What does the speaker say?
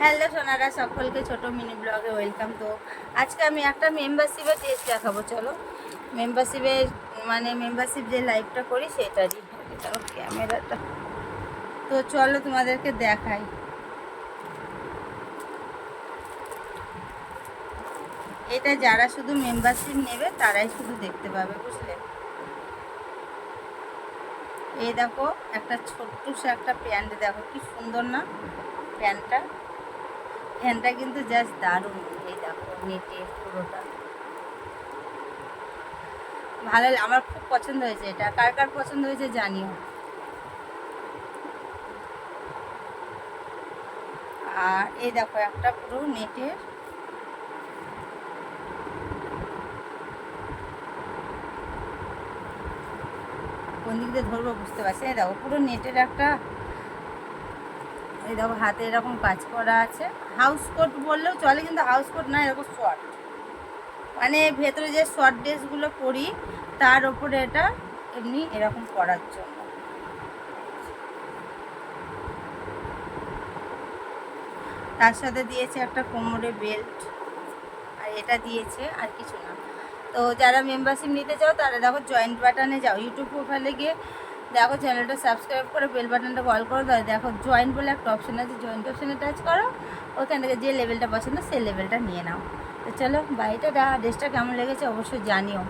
Hello Sonara, সকলকে ছোট mini ব্লগে ওয়েলকাম তো। আজকে আমি একটা মেম্বারশিপের টেস্ট দেখাবো, চলো। মেম্বারশিপের মানে মেম্বারশিপ যে লাইভটা করি সেটারই ক্যামেরাটা তো চলো, তোমাদেরকে দেখাই। এটা যারা শুধু মেম্বারশিপ নেবে, তারাই শুধু দেখতে পাবে, বুঝলে? এই দেখো, একটা ছোট্ট একটা প্যান্ট, দেখো কি সুন্দর না? প্যান্টটা। প্যান্টটা কিন্তু জাস্ট দারুণ। এই দেখো, নেটে পুরোটা। ভালো আমার খুব পছন্দ হয়েছে এটা। কার কার পছন্দ হয়েছে জানিও। আর এই দেখো, একটা পুরো নেটের কোন দিক দিয়ে ধরবো বুঝতে পারছি এই দেখো, পুরো নেটের একটা এই দেখো হাতে এরকম কাজ করা আছে। হাউস কোট বললেও চলে, কিন্তু হাউস কোট না, এরকম শর্ট মানে ভেতরে যে শর্ট ড্রেসগুলো পরি, তার ওপরে এটা এমনি এরকম করার জন্য। তার সাথে দিয়েছে একটা কোমরে বেল্ট আর এটা দিয়েছে আর কিছু না। তো যারা মেম্বারশিপ নিতে চাও, তারা দেখো জয়েন্ট বাটনে যাও। ইউটিউব প্রোফাইলে গিয়ে দেখো চ্যানেলটা সাবস্ক্রাইব করে বেল বাটনটা কল করে দাও। দেখো জয়েন্ট বলে একটা অপশন আছে জয়েন্ট অপশানে টাচ করো। ওখান থেকে যে লেভেলটা পছন্দ, সেই লেভেলটা নিয়ে নাও। তো চলো বাড়িটা ড্রেসটা কেমন লেগেছে অবশ্যই জানিও।